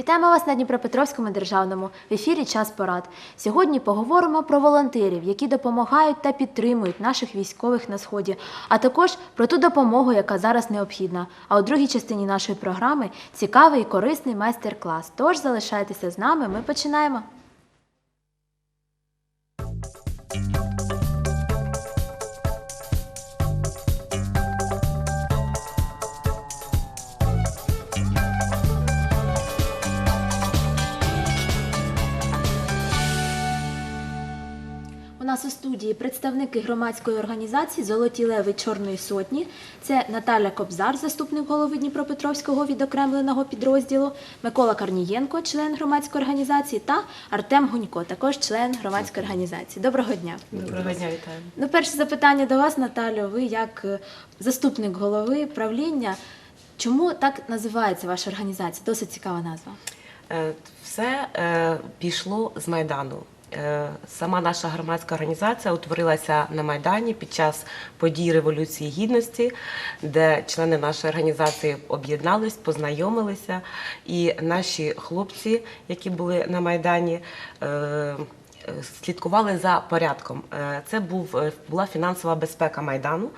Вітаємо вас на Дніпропетровському державному в ефірі Час порад. Сьогодні поговоримо про волонтерів, які допомагають та підтримують наших військових на сході, а також про ту допомогу, яка зараз необхідна. А у другій частині нашої програми цікавий і корисний майстер-клас. Тож залишайтеся з нами. Ми починаємо. Нас у студії представники громадської організації Золоті леви Чорної сотні. Це Наталя Кобзар, заступник голови Дніпропетровського відокремленого підрозділу, Микола Карнієнко, член громадської організації, та Артем Гунько, також член громадської організації. Доброго дня. Доброго дня, вітаю. Ну, перше запитання до вас, Наталю. Ви як е, заступник голови правління. Чому так називається ваша організація? Досить цікава назва. Е, Все е, пішло з Майдану. Е, Сама наша громадська організація утворилася на Майдані під час подій Революції Гідності, де члени нашої організації об'єднались, познайомилися, і наші хлопці, які були на Майдані, е, слідкували за порядком. Е, Це був е, була фінансова безпека майдану,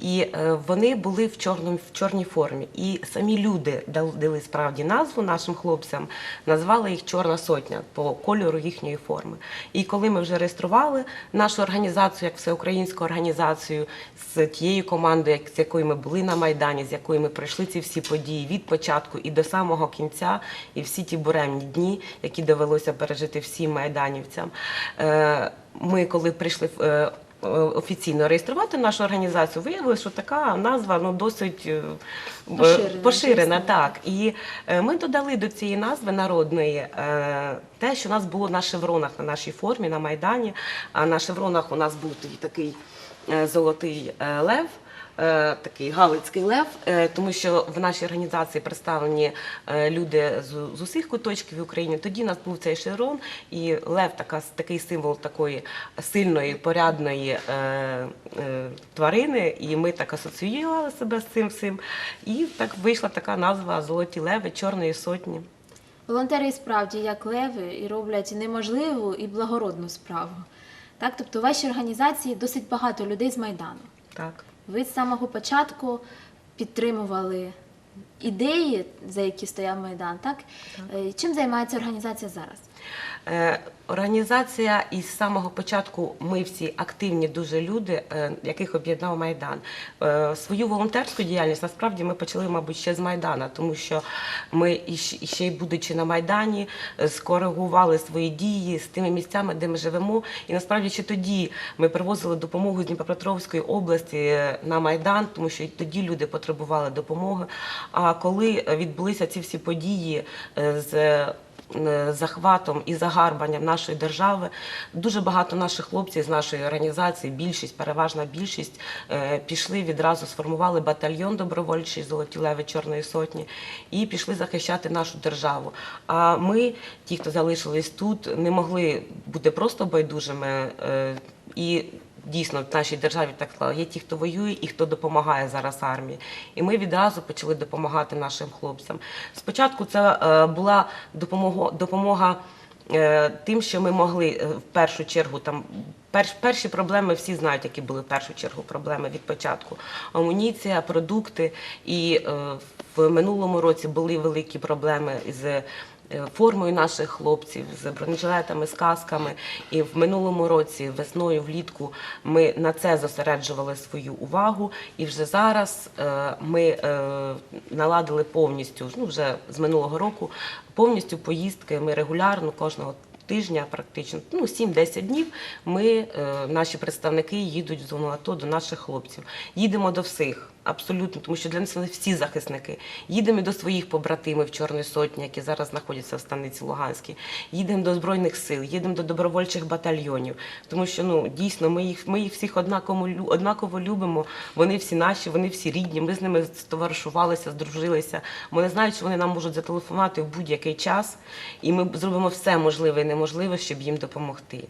і е, вони були в чорному в чорній формі. І самі люди дали справді назву нашим хлопцям, назвали їх Чорна сотня по кольору їхньої форми. І коли ми вже реєстрували нашу організацію як всеукраїнську організацію з тією командою, з якою ми були на майдані, з якою ми пройшли ці всі події від початку і до самого кінця, і всі ті буремні дні, які довелося пережити всім майданівцям. Е, Ми, коли прийшли е, Офіційно реєструвати нашу організацію, виявилося, що така назва ну досить е, Поширена, поширена так. І ми додали до цієї назви народної те, що у нас було на шевронах на нашій формі на майдані. А на шевронах у нас був такий золотий лев. Е, Такий галицький лев, е, тому що в нашій організації представлені е, люди з, з усіх куточків України. Тоді у нас був цей шеврон, і лев така, такий символ такої сильної, порядної тварини, і ми так асоціювали себе з цим всім. І так вийшла така назва Золоті леви Чорної сотні. Волонтери справді як леви і роблять неможливу і благородну справу. Так, тобто у вашій організації досить багато людей з Майдану. Так. Ви з самого початку підтримували ідеї, за які стояв Майдан. Так? так. Чим займається організація зараз? Е, Організація із самого початку ми всі активні дуже люди, е, яких об'єднав Майдан. Е, Свою волонтерську діяльність насправді ми почали, мабуть, ще з Майдана, тому що ми ще й будучи на Майдані, скоригували свої дії з тими місцями, де ми живемо. І насправді ще тоді ми привозили допомогу з Дніпропетровської області на Майдан, тому що і тоді люди потребували допомоги. А коли відбулися ці всі події з захватом і загарбанням нашої держави. Дуже багато наших хлопців з нашої організації, більшість, переважна більшість, е, пішли відразу, сформували батальйон добровольчий Золоті Леви Чорної Сотні і пішли захищати нашу державу. А ми, ті, хто залишились тут, не могли бути просто байдужими. е, І Дійсно, в нашій державі так сказали, є ті, хто воює і хто допомагає зараз армії. І ми відразу почали допомагати нашим хлопцям. Спочатку це е, була допомога, допомога е, тим, що ми могли е, в першу чергу там. перш- Перші проблеми всі знають, які були в першу чергу проблеми від початку. Амуніція, продукти. І в минулому році були великі проблеми з формою наших хлопців, з бронежилетами, з касками. І в минулому році, весною, влітку, ми на це зосереджували свою увагу. І вже зараз е, ми е, наладили повністю, ну вже з минулого року, повністю поїздки. Ми регулярно кожного. Тижня практично ну 7-10 днів. Ми, е, наші представники, їдуть в зону АТО до наших хлопців. Їдемо до всіх, абсолютно, тому що для нас вони всі захисники. Їдемо до своїх побратимів Чорної сотні, які зараз знаходяться в станиці Луганській. Їдемо до збройних сил, їдемо до добровольчих батальйонів, тому що ну дійсно ми їх ми їх всіх однаково однаково любимо. Вони всі наші, вони всі рідні. Ми з ними стоваришувалися, здружилися. Вони знають, що вони нам можуть зателефонувати в будь-який час, і ми зробимо все можливе і неможливе, щоб їм допомогти.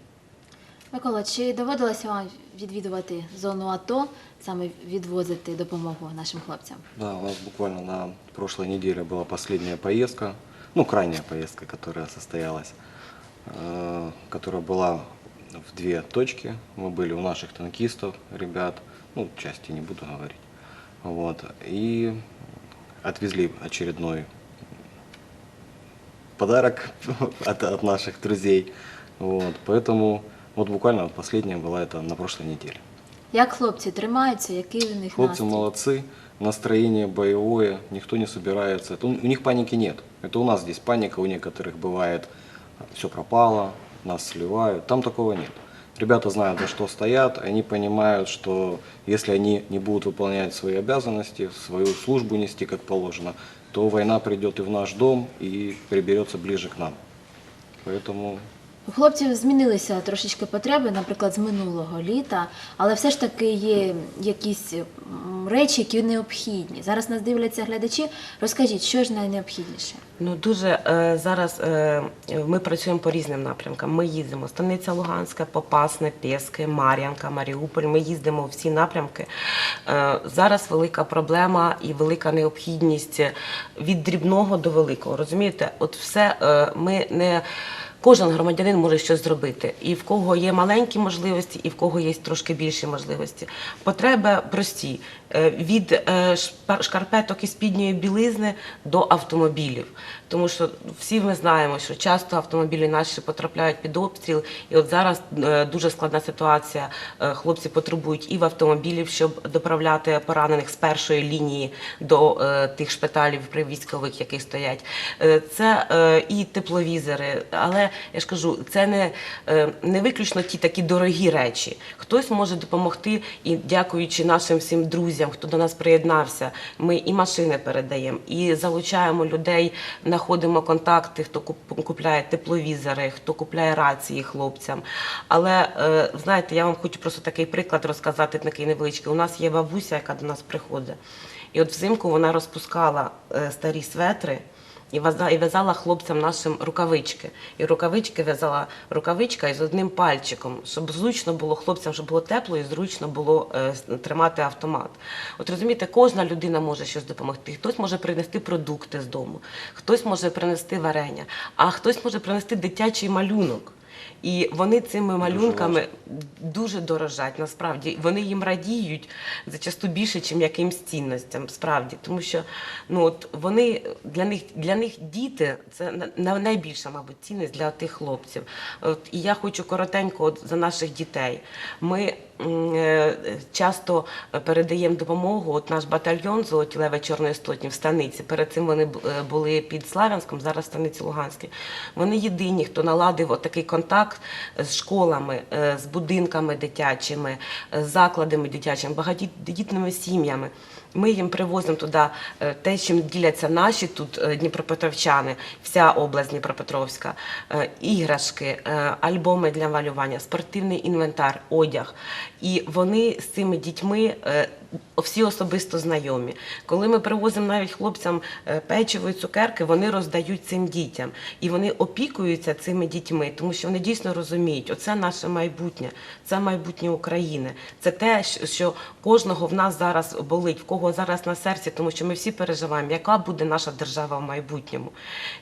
Микола, чи доводилося вам відвідувати зону АТО, саме відвозити допомогу нашим хлопцям? Да, у нас буквально на прошлой неделе была последняя поездка ну, крайняя поездка, которая состоялась, э, которая была в две точки. Мы были у наших танкистов, ребят, ну, части не буду говорить. Вот. И отвезли очередной подарок от, от наших друзей. Вот. Поэтому вот буквально последняя была это на прошлой неделе. Як хлопці тримаються, який у них Хлопцы настрій? молодцы, настроение боевое, никто не собирается. Это у у них паники нет. Это у нас здесь паника, у некоторых бывает, все пропало, нас сливают. Там такого нет. Ребята знают, за что стоят, они понимают, что если они не будут выполнять свои обязанности, свою службу нести как положено, то война придет и в наш дом и приберется ближе к нам. Поэтому У хлопців змінилися трошечки потреби, наприклад, з минулого літа, але все ж таки є якісь речі, які необхідні. Зараз нас дивляться глядачі. Розкажіть, що ж найнеобхідніше? Ну дуже е, зараз е, ми працюємо по різним напрямкам. Ми їздимо Станиця Луганська, Попасне, Пєски, Мар'янка, Маріуполь. Ми їздимо всі напрямки. Е, зараз велика проблема і велика необхідність від дрібного до великого. Розумієте, от все е, ми не. Кожен громадянин може щось зробити, і в кого є маленькі можливості, і в кого є трошки більші можливості. Потреби прості: Е, від е, шкарпеток і спідньої білизни до автомобілів. Тому що всі ми знаємо, що часто автомобілі наші потрапляють під обстріл, і от зараз е, дуже складна ситуація. Е, Хлопці потребують і в автомобілів, щоб доправляти поранених з першої лінії до е, тих шпиталів при військових, які стоять. Це і тепловізори, але я ж кажу, це не, не виключно ті такі дорогі речі. Хтось може допомогти, і дякуючи нашим всім друзям, хто до нас приєднався, ми і машини передаємо, і залучаємо людей, знаходимо контакти, хто куп- купляє тепловізори, хто купляє рації хлопцям. Але е, знаєте, я вам хочу просто такий приклад розказати, такий невеличкий. У нас є бабуся, яка до нас приходить. І от взимку вона розпускала е, старі светри. І вяза- в'язала хлопцям нашим рукавички. І рукавички в'язала рукавичка із одним пальчиком, щоб зручно було хлопцям, щоб було тепло і зручно було е, тримати автомат. От розумієте, кожна людина може щось допомогти. Хтось може принести продукти з дому, хтось може принести варення, а хтось може принести дитячий малюнок. І вони цими малюнками дуже дорожать, насправді. Вони їм радіють зачасту більше, ніж якимсь цінностям, справді. Тому що ну, от вони, для, них, для них діти це на- на- найбільша, мабуть, цінність для тих хлопців. От, і я хочу коротенько от, за наших дітей. Ми часто передаємо допомогу. От наш батальйон Золоті Леви Чорної Стотні в станиці. Перед цим вони е, були під Славянськом, зараз станиці Луганській. Вони єдині, хто наладив такий контакт з школами, е, з будинками дитячими, е, з закладами дитячими, багатодітними сім'ями. Ми їм привозимо туди е, те, чим діляться наші тут е, дніпропетровчани, вся область Дніпропетровська, е, іграшки, альбоми для малювання, спортивний інвентар, одяг. І вони з цими дітьми всі особисто знайомі. Коли ми привозимо навіть хлопцям е, печиво і цукерки, вони роздають цим дітям. І вони опікуються цими дітьми, тому що вони дійсно розуміють, оце наше майбутнє, це майбутнє України. Це те, що кожного в нас зараз болить, в кого зараз на серці, тому що ми всі переживаємо, яка буде наша держава в майбутньому.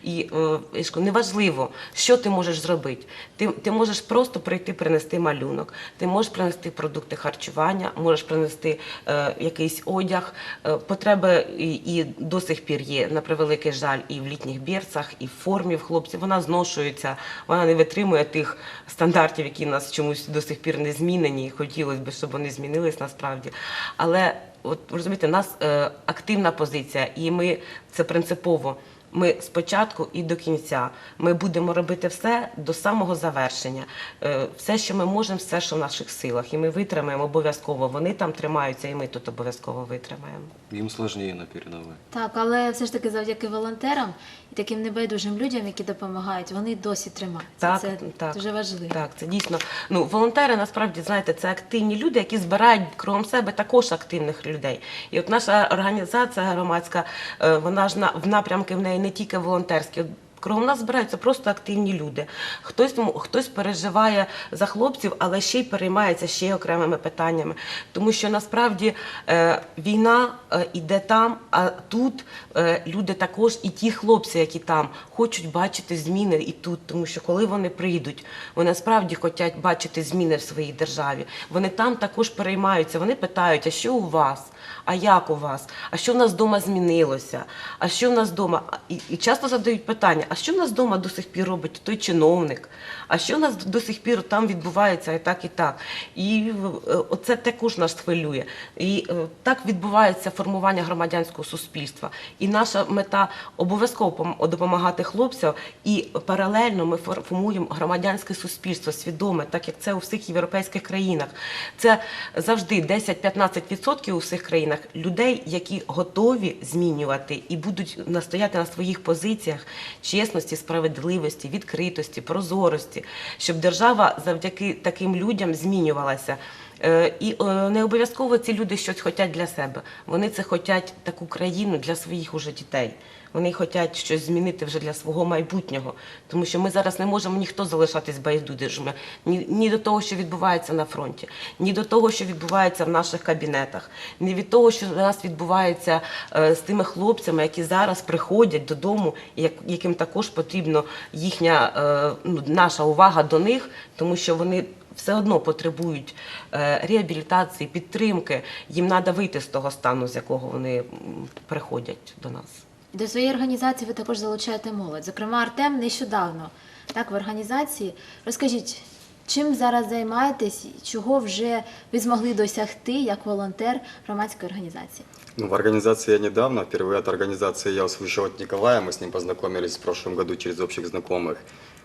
І е, неважливо, що ти можеш зробити. Ти, ти можеш просто прийти принести малюнок, ти можеш принести продукти харчування, можеш принести е, якийсь одяг. Е, потреби і, до сих пір є, на превеликий жаль, і в літніх берцах, і в формі в хлопців. Вона зношується, вона не витримує тих стандартів, які нас чомусь до сих пір не змінені. І хотілося б, щоб вони змінились насправді. Але от розумієте, у нас е, активна позиція, і ми це принципово. Ми спочатку і до кінця. Ми будемо робити все до самого завершення. Е, Все, що ми можемо, все, що в наших силах. І ми витримаємо обов'язково. Вони там тримаються, і ми тут обов'язково витримаємо. им сложнее на передовой. Так, але все ж таки завдяки волонтерам і таким небайдужим людям, які допомагають, вони досі тримаються. Так, це так. дуже важливо. Так, це дійсно. Ну, волонтери насправді знаєте, це активні люди, які збирають кругом себе також активних людей. І от наша організація громадська, е, вона ж на в напрямки в неї не тільки волонтерські. Кругом нас збираються просто активні люди. Хтось, хтось переживає за хлопців, але ще й переймається ще й окремими питаннями. Тому що насправді е, війна е, іде там, а тут е, люди також, і ті хлопці, які там, хочуть бачити зміни і тут. Тому що коли вони прийдуть, вони справді хочуть бачити зміни в своїй державі. Вони там також переймаються. Вони питають, а що у вас? А як у вас? А що в нас вдома змінилося? А що в нас вдома? І, і часто задають питання: а що в нас вдома до сих пір робить той чиновник? А що в нас до сих пір там відбувається і так, і так? І е, оце також нас хвилює. І е, так відбувається формування громадянського суспільства. І наша мета обов'язково допомагати хлопцям, і паралельно ми формуємо громадянське суспільство свідоме, так як це у всіх європейських країнах. Це завжди 10-15% у всіх країнах людей, які готові змінювати і будуть настояти на своїх позиціях чесності, справедливості, відкритості, прозорості, щоб держава завдяки таким людям змінювалася. Е, І е, не обов'язково ці люди щось хочуть для себе. Вони це хочуть таку країну для своїх уже дітей. Вони хочуть щось змінити вже для свого майбутнього, тому що ми зараз не можемо ніхто залишатись байдужими ні, ні до того, що відбувається на фронті, ні до того, що відбувається в наших кабінетах, ні від того, що у нас відбувається е, з тими хлопцями, які зараз приходять додому, як, яким також потрібна їхня е, ну, наша увага до них, тому що вони все одно потребують е, реабілітації, підтримки. Їм треба вийти з того стану, з якого вони приходять до нас. До своєї організації ви також залучаєте молодь. Зокрема, Артем нещодавно так в організації. Розкажіть, чим зараз займаєтесь, чого вже ви змогли досягти як волонтер громадської організації? Ну, в организации я недавно, впервые от организации я услышал от Николая, мы с ним познакомились в прошлом году через общих знакомых.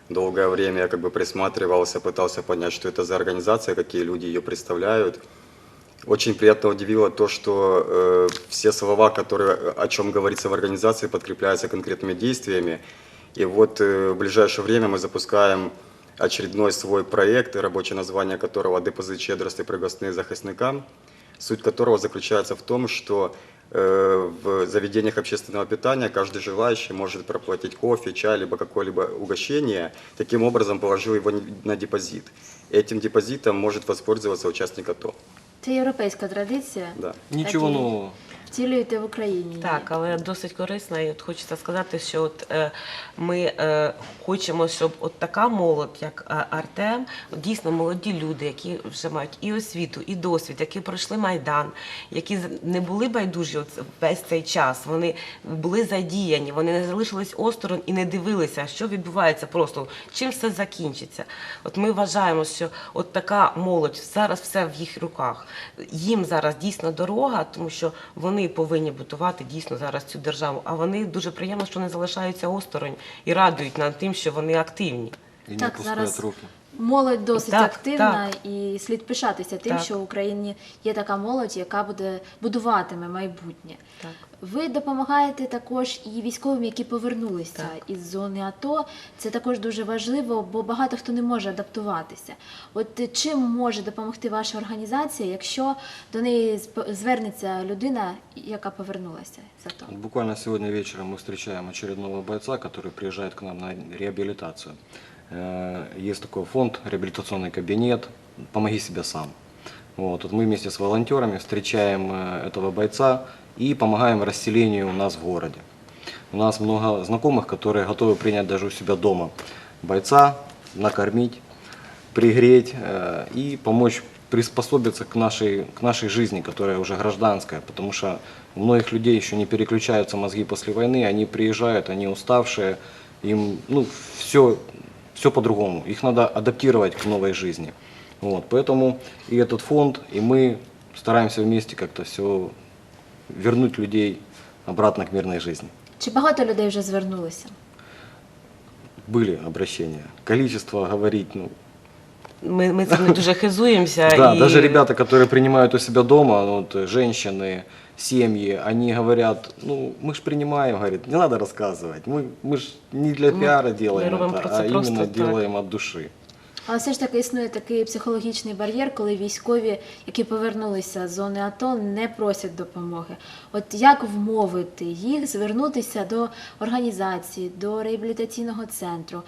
Долгое время я как бы присматривался, пытался понять, что это за организация, какие люди ее представляют. Очень приятно удивило то, что э, все слова, которые, о чем говорится в организации, подкрепляются конкретными действиями. И вот э, в ближайшее время мы запускаем очередной свой проект, рабочее название которого «Депозит щедрости пригостные захисникам», суть которого заключается в том, что э, в заведениях общественного питания каждый желающий может проплатить кофе, чай, либо какое-либо угощение, таким образом положил его на депозит. Этим депозитом может воспользоваться участник АТО. Це європейська традиція. Да. Нічого нового. Втілюєте в Україні. Так, але досить корисна. І от хочеться сказати, що от е, ми е, хочемо, щоб от така молодь, як е, Артем, дійсно молоді люди, які вже мають і освіту, і досвід, які пройшли майдан, які не були байдужі от весь цей час. Вони були задіяні, вони не залишились осторонь і не дивилися, що відбувається просто, чим все закінчиться. От ми вважаємо, що от така молодь зараз все в їх руках. Їм зараз дійсно дорога, тому що вони повинні будувати дійсно зараз цю державу. А вони дуже приємно, що не залишаються осторонь і радують нам тим, що вони активні. І не Так, пускають зараз руки. Молодь досить Так, активна і слід пишатися тим, Так. що в Україні є така молодь, яка буде будуватиме майбутнє. Так. Ви допомагаєте також і військовим, які повернулися Так. із зони АТО. Це також дуже важливо, бо багато хто не може адаптуватися. От чим може допомогти ваша організація, якщо до неї звернеться людина, яка повернулася з АТО? Буквально сегодня вечером мы встречаем очередного бойца, который приезжает к нам на реабилитацию. Э, Есть такой фонд, реабилитационный кабинет «Помоги себе сам». Вот, вот мы вместе с волонтерами встречаем э, этого бойца и помогаем расселению у нас в городе. У нас много знакомых, которые готовы принять даже у себя дома бойца, накормить, пригреть э, и помочь приспособиться к нашей, к нашей жизни, которая уже гражданская, потому что у многих людей еще не переключаются мозги после войны, они приезжают, они уставшие, им ну, все, все по-другому, их надо адаптировать к новой жизни. Вот, поэтому и этот фонд, и мы стараемся вместе как-то все вернуть людей обратно к мирной жизни. Чи багато людей вже звернулося? Были обращения. Количество говорить, ну, Ми, ми цим не дуже хизуємося. Да, і... даже ребята, которые принимают у себя дома, ну, вот, э, женщины, семьи, они говорят, ну, мы ж принимаем, говорит, не надо рассказывать, мы, мы ж не для Мы- пиара мы делаем робим это, просто- а просто именно так. делаем от души. Але все ж таки існує такий психологічний бар'єр, коли військові, які повернулися з зони АТО, не просять допомоги. От як вмовити їх звернутися до організації, до реабілітаційного центру?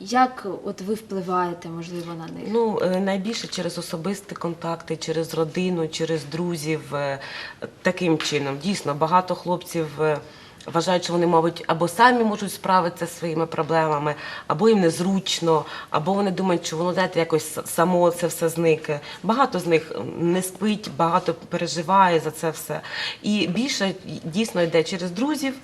як от ви впливаєте, можливо, на них? Ну, е, найбільше через особисті контакти, через родину, через друзів. е, Таким чином. Дійсно, багато хлопців е, вважають, що вони, мабуть, або самі можуть справитися зі своїми проблемами, або їм незручно, або вони думають, що воно знаєте, якось само це все зникне. Багато з них не спить, багато переживає за це все. І більше дійсно йде через друзів,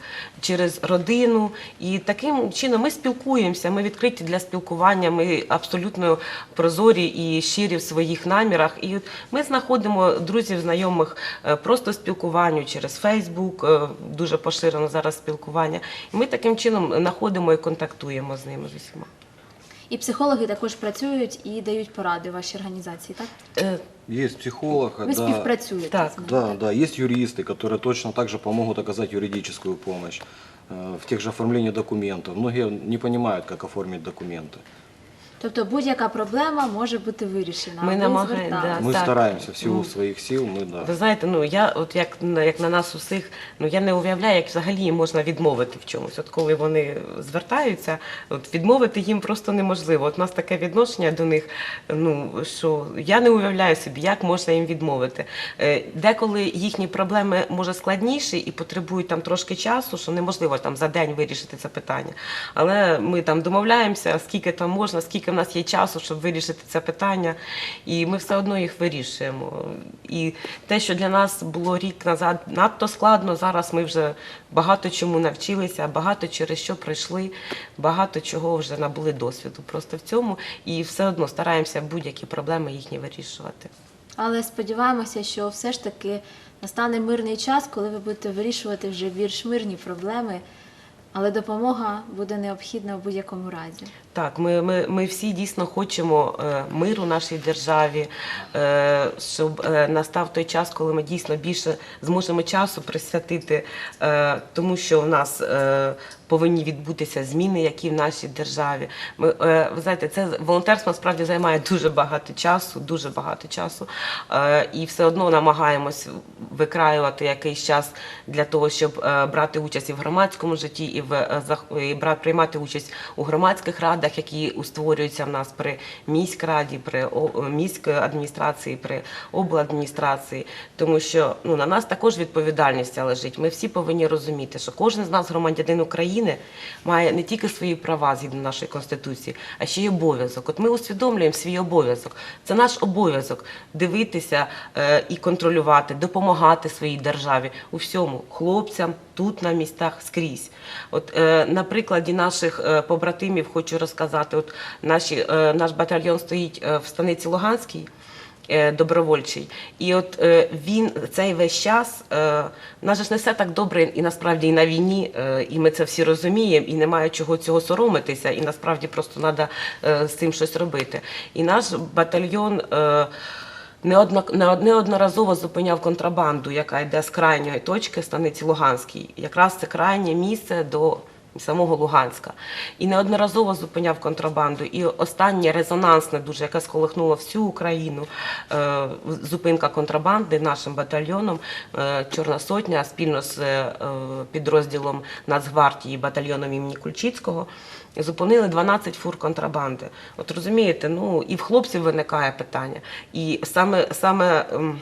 через родину. І таким чином ми спілкуємося, ми відкриті для спілкування, ми абсолютно прозорі і щирі в своїх намірах. І ми знаходимо друзів, знайомих е, просто спілкуванню через Фейсбук, дуже поширено зараз спілкування. І ми таким чином знаходимо і контактуємо з ними з усіма. І психологи також працюють і дають поради вашій організації, так? Е, Есть психолог, Ви да, співпрацюєте Так, з ними. Да, да, есть юристы, которые точно так же помогут оказать юридическую помощь э, в тех же оформлении документов. Многие не понимают, как оформить документы. Тобто будь-яка проблема може бути вирішена. Ми Ви намагаємо, звертались. Мы так. стараемся в силу Ну. сил, мы да. Ви знаєте, ну я от як, на- як на нас усіх, ну я не уявляю, як взагалі їм можна відмовити в чомусь. От коли вони звертаються, от відмовити їм просто неможливо. От у нас таке відношення до них, ну що я не уявляю собі, як можна їм відмовити. Е, Деколи їхні проблеми може складніші і потребують там трошки часу, що неможливо там за день вирішити це питання. Але ми там домовляємося, скільки там можна, скільки в нас є часу, щоб вирішити це питання, і ми все одно їх вирішуємо. І те, що для нас було рік назад надто складно, зараз ми вже багато чому навчилися, багато через що пройшли, багато чого вже набули досвіду просто в цьому, і все одно стараємося будь-які проблеми їхні вирішувати. Але сподіваємося, що все ж таки настане мирний час, коли ви будете вирішувати вже більш мирні проблеми, але допомога буде необхідна в будь-якому разі. Так, ми, ми, ми всі дійсно хочемо е, миру нашій державі, е, щоб е, настав той час, коли ми дійсно більше зможемо часу присвятити, тому що в нас повинні відбутися зміни, які в нашій державі. Ми, ви знаєте, це волонтерство насправді займає дуже багато часу, дуже багато часу. І все одно намагаємось викраювати якийсь час для того, щоб брати участь і в громадському житті, і в і бра- приймати участь у громадських радах, які створюються в нас при міськраді, при міської адміністрації, при обладміністрації. Тому що ну на нас також відповідальність лежить. Ми всі повинні розуміти, що кожен з нас, громадянин України, має не тільки свої права згідно нашої конституції, а ще й обов'язок. От ми усвідомлюємо свій обов'язок. Це наш обов'язок дивитися е, і контролювати, допомагати своїй державі у всьому хлопцям тут на містах скрізь. От е, на прикладі наших е, побратимів хочу розказати. От наші е, наш батальйон стоїть е, в станиці Луганській. е, Добровольчий, і от він цей весь час нас ж не все так добре, і насправді і на війні, і ми це всі розуміємо, і немає чого цього соромитися, і насправді просто треба з цим щось робити. І наш батальйон. Неодно- неод- неодноразово зупиняв контрабанду, яка йде з крайньої точки станиці Луганській. Якраз це крайнє місце до самого Луганська. І неодноразово зупиняв контрабанду. І останнє резонансне, дуже яке сколихнуло всю Україну, е, зупинка контрабанди нашим батальйоном е, Чорна Сотня спільно з е, підрозділом Нацгвардії батальйоном імені Кульчицького. Зупинили 12 фур контрабанди. От розумієте, ну і в хлопців виникає питання. І саме саме. ем,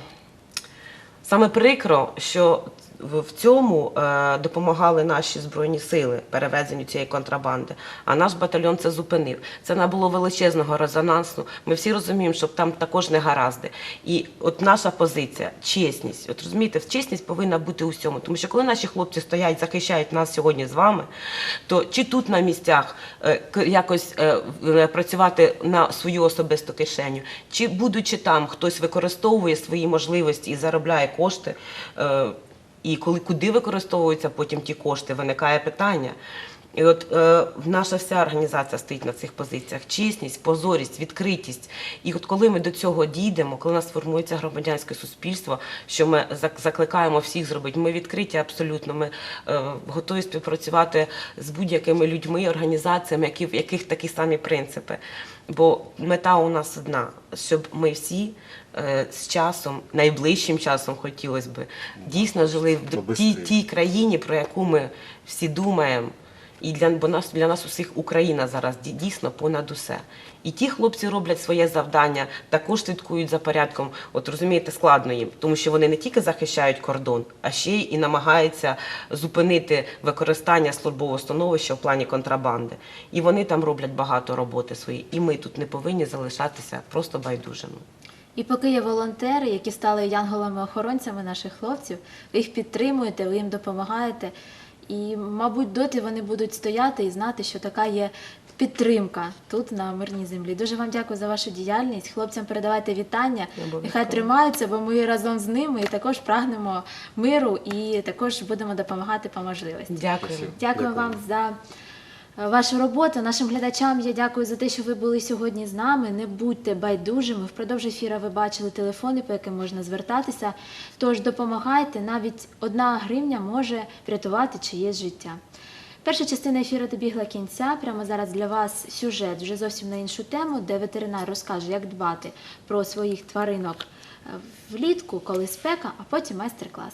Саме прикро, що в цьому е, допомагали наші збройні сили перевезенню цієї контрабанди. А наш батальйон це зупинив. Це набуло величезного резонансу. Ми всі розуміємо, що там також не гаразди. І от наша позиція чесність. От розумієте, чесність повинна бути у всьому. Тому що коли наші хлопці стоять, захищають нас сьогодні з вами, то чи тут на місцях е, якось е, працювати на свою особисту кишеню, чи будучи там, хтось використовує свої можливості і заробляє кошти. І коли куди використовуються потім ті кошти, виникає питання. І от е, наша вся організація стоїть на цих позиціях: чесність, позорість, відкритість. І от коли ми до цього дійдемо, коли у нас формується громадянське суспільство, що ми закликаємо всіх зробити, ми відкриті абсолютно. Ми е, готові співпрацювати з будь-якими людьми, організаціями, які в яких такі самі принципи. Бо мета у нас одна, щоб ми всі з часом, найближчим часом хотілося би, дійсно жили в тій, тій країні, про яку ми всі думаємо. І для, бо нас, для нас усіх Україна зараз дійсно понад усе. І ті хлопці роблять своє завдання, також слідкують за порядком. От розумієте, складно їм, тому що вони не тільки захищають кордон, а ще й і намагаються зупинити використання службового становища в плані контрабанди. І вони там роблять багато роботи своєї. І ми тут не повинні залишатися просто байдужими. І поки є волонтери, які стали янголами-охоронцями наших хлопців, ви їх підтримуєте, ви їм допомагаєте. І, мабуть, доти вони будуть стояти і знати, що така є підтримка тут на мирній землі. Дуже вам дякую за вашу діяльність. Хлопцям передавайте вітання. Нехай тримаються, бо ми разом з ними і також прагнемо миру і також будемо допомагати по можливості. Дякуємо. Дякую Дякую. вам за вашу роботу. Нашим глядачам я дякую за те, що ви були сьогодні з нами. Не будьте байдужими. Впродовж ефіра ви бачили телефони, по яким можна звертатися. Тож допомагайте. Навіть одна гривня може врятувати чиєсь життя. Перша частина ефіру добігла кінця. Прямо зараз для вас сюжет вже зовсім на іншу тему, де ветеринар розкаже, як дбати про своїх тваринок е, влітку, коли спека, а потім майстер-клас.